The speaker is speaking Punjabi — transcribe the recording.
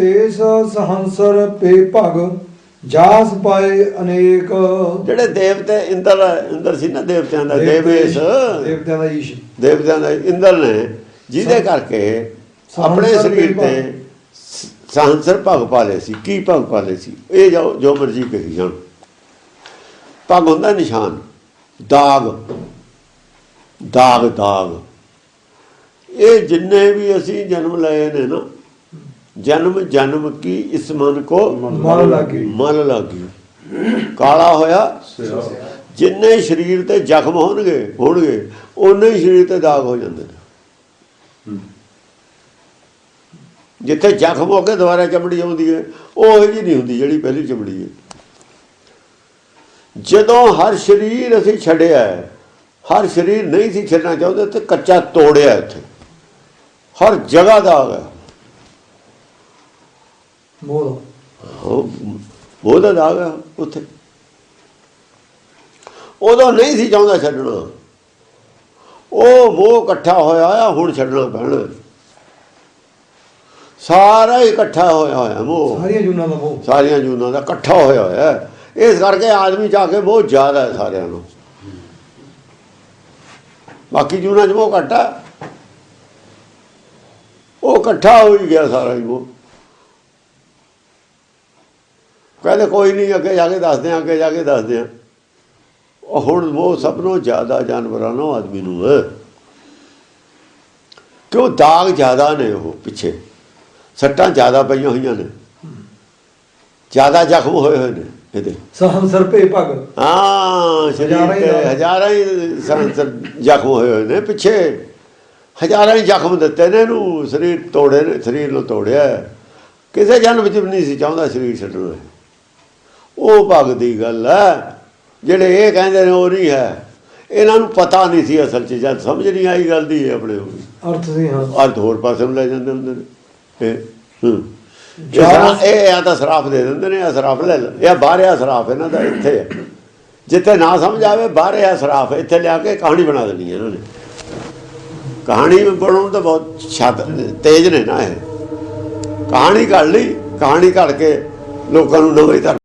ਤੇਸ ਸਹੰਸਰ ਪੇ ਭਗ ਜਾਸ ਪਾਏ ਅਨੇਕ। ਜਿਹੜੇ ਦੇਵਤੇ ਇੰਦਰ ਇੰਦਰ ਸੀ ਨਾ ਦੇਵਤਿਆਂ ਦਾ ਦੇਵੇਸ਼। ਦੇਵਤਿਆਂ ਦਾ ਈਸ਼। ਦੇਵਤਿਆਂ ਦਾ ਇੰਦਰ ਨੇ ਜਿਹਦੇ ਕਰਕੇ ਆਪਣੇ ਸਰੀਰ ਤੇ ਸਹੰਸਰ ਭਗ ਪਾਲੇ ਸੀ ਕੀ ਭਗ ਪਾਲੇ ਸੀ? ਇਹ ਜੋ ਜੋ ਮਰਜ਼ੀ ਕਹੀ ਜਾਣ। ਭਗ ਹੁੰਦਾ ਨਿਸ਼ਾਨ ਦਾਗ। ਦਾਗ ਦਾਗ। ਇਹ ਜਿੰਨੇ ਵੀ ਅਸੀਂ ਜਨਮ ਲਏ ਨੇ ਨਾ ਜਨਮ ਜਨਮ ਕੀ ਇਸ ਮਨ ਕੋ? ਮਨ ਲਾਗੀ। ਮਨ ਲਾਗੀ ਕਾਲਾ ਹੋਇਆ। ਜਿੰਨੇ ਸਰੀਰ ਤੇ ਜ਼ਖਮ ਹੋਣਗੇ ਹੋਣਗੇ ਉਹਨੇ ਹੀ ਸਰੀਰ ਤੇ ਦਾਗ ਹੋ ਜਾਂਦੇ ਨੇ। ਜਿੱਥੇ ਜ਼ਖਮ ਹੋ ਕੇ ਦੁਬਾਰਾ ਚਮੜੀ ਆਉਂਦੀ ਹੈ ਉਹ ਜੀ ਨਹੀਂ ਹੁੰਦੀ ਜਿਹੜੀ ਪਹਿਲੀ ਚਮੜੀ ਹੈ ਜਦੋਂ ਹਰ ਸਰੀਰ ਅਸੀਂ ਛੱਡਿਆ ਹਰ ਸਰੀਰ ਨਹੀਂ ਸੀ ਛੱਡਣਾ ਚਾਹੁੰਦੇ ਤੇ ਕੱਚਾ ਤੋੜਿਆ ਇੱਥੇ। ਹਰ ਜਗ੍ਹਾ ਦਾਗ ਹੈ ਮੋਹ ਉਹ ਦਾ ਦਾਗ ਉੱਥੇ। ਉਦੋਂ ਨਹੀਂ ਸੀ ਚਾਹੁੰਦਾ ਛੱਡਣਾ। ਉਹ ਮੋਹ ਇਕੱਠਾ ਹੋਇਆ ਆ ਹੁਣ ਛੱਡਣਾ ਪੈਣਾ। ਸਾਰਾ ਇਕੱਠਾ ਹੋਇਆ ਹੋਇਆ ਮੋਹ। ਸਾਰੀਆਂ ਜੂਨਾਂ ਦਾ ਮੋਹ। ਸਾਰੀਆਂ ਜੂਨਾਂ ਦਾ ਇਕੱਠਾ ਹੋਇਆ ਹੋਇਆ। ਇਸ ਕਰਕੇ ਆਦਮੀ ਜਾ ਕੇ ਬਹੁਤ ਜ਼ਿਆਦਾ ਹੈ ਸਾਰਿਆਂ ਨੂੰ। ਬਾਕੀ ਜੂਨਾਂ 'ਚ ਮੋਹ ਘੱਟ ਉਹ ਇਕੱਠਾ ਹੋ ਹੀ ਗਿਆ ਸਾਰਾ ਹੀ ਉਹ ਕਹਿੰਦੇ ਕੋਈ ਨਹੀਂ ਅੱਗੇ ਜਾ ਕੇ ਦੱਸਦੇ ਆ ਅੱਗੇ ਜਾ ਕੇ ਦੱਸਦੇ ਆ ਉਹ ਹੁਣ ਉਹ ਸਭ ਨੂੰ ਜ਼ਿਆਦਾ ਜਾਨਵਰਾਂ ਨੂੰ ਆਦਮੀ ਨੂੰ ਹੈ। ਕਿਉਂ ਦਾਗ ਜ਼ਿਆਦਾ ਨੇ ਉਹ ਪਿੱਛੇ? ਸੱਟਾਂ ਜ਼ਿਆਦਾ ਪਈਆਂ ਹੋਈਆਂ ਨੇ। ਜ਼ਿਆਦਾ ਜ਼ਖਮ ਹੋਏ ਹੋਏ ਨੇ ਇਹਦੇ। ਸਹੰਸਰ ਪੇ ਭਗ ਹਾਂ ਸਰੀਰ ਹਜ਼ਾਰਾਂ ਹੀ। ਹਜ਼ਾਰਾਂ ਹੀ ਸੰਸਰ ਜ਼ਖਮ ਹੋਏ ਹੋਏ ਨੇ ਪਿੱਛੇ। ਹਜ਼ਾਰਾਂ ਹੀ ਜ਼ਖਮ ਦਿੱਤੇ ਨੇ ਇਹਨੂੰ। ਸਰੀਰ ਤੋੜੇ ਨੇ ਸਰੀਰ ਨੂੰ ਤੋੜਿਆ। ਕਿਸੇ ਜਨਮ ਵਿੱਚ ਵੀ ਨਹੀਂ ਸੀ ਚਾਹੁੰਦਾ ਸਰੀਰ ਛੱਡਣਾ ਉਹ ਭਗ ਦੀ ਗੱਲ ਹੈ। ਜਿਹੜੇ ਇਹ ਕਹਿੰਦੇ ਨੇ ਉਹ ਨਹੀਂ ਹੈ। ਇਹਨਾਂ ਨੂੰ ਪਤਾ ਨਹੀਂ ਸੀ ਅਸਲ 'ਚ ਜਦ ਸਮਝ ਨਹੀਂ ਆਈ ਗੱਲ ਦੀ ਆਪਣੇ ਅਰਥ ਸੀ ਹਾਂ। ਅਰਥ ਹੋਰ ਪਾਸੇ ਨੂੰ ਲੈ ਜਾਂਦੇ ਹੁੰਦੇ ਨੇ। ਇਹ ਹੂੰ। ਜਾਂ- ਜਾਂ ਇਹ ਜਾਂ ਤਾਂ ਸਰਾਫ ਦੇ ਦਿੰਦੇ ਨੇ ਜਾਂ ਸਰਾਫ ਲੈ ਲੈ ਇਹ ਬਾਹਰ ਆ ਸਰਾਫ ਇਹਨਾਂ ਦਾ ਇੱਥੇ ਹੈ ਜਿੱਥੇ ਨਾ ਸਮਝ ਆਵੇ ਬਾਹਰ ਆ ਸਰਾਫ ਇੱਥੇ ਲਿਆ ਕੇ ਕਹਾਣੀ ਬਣਾ ਦੇਣੀ ਹੈ ਇਹਨਾਂ ਨੇ। ਕਹਾਣੀ ਬਣਾਉਣ ਤਾਂ ਬਹੁਤ ਛੱਤ ਤੇਜ਼ ਨੇ ਨਾ ਇਹ। ਕਹਾਣੀ ਘੜ ਲਈ ਕਹਾਣੀ ਘੜ ਕੇ ਲੋਕਾਂ ਨੂੰ ਨਵੇਂ ਧਰਮ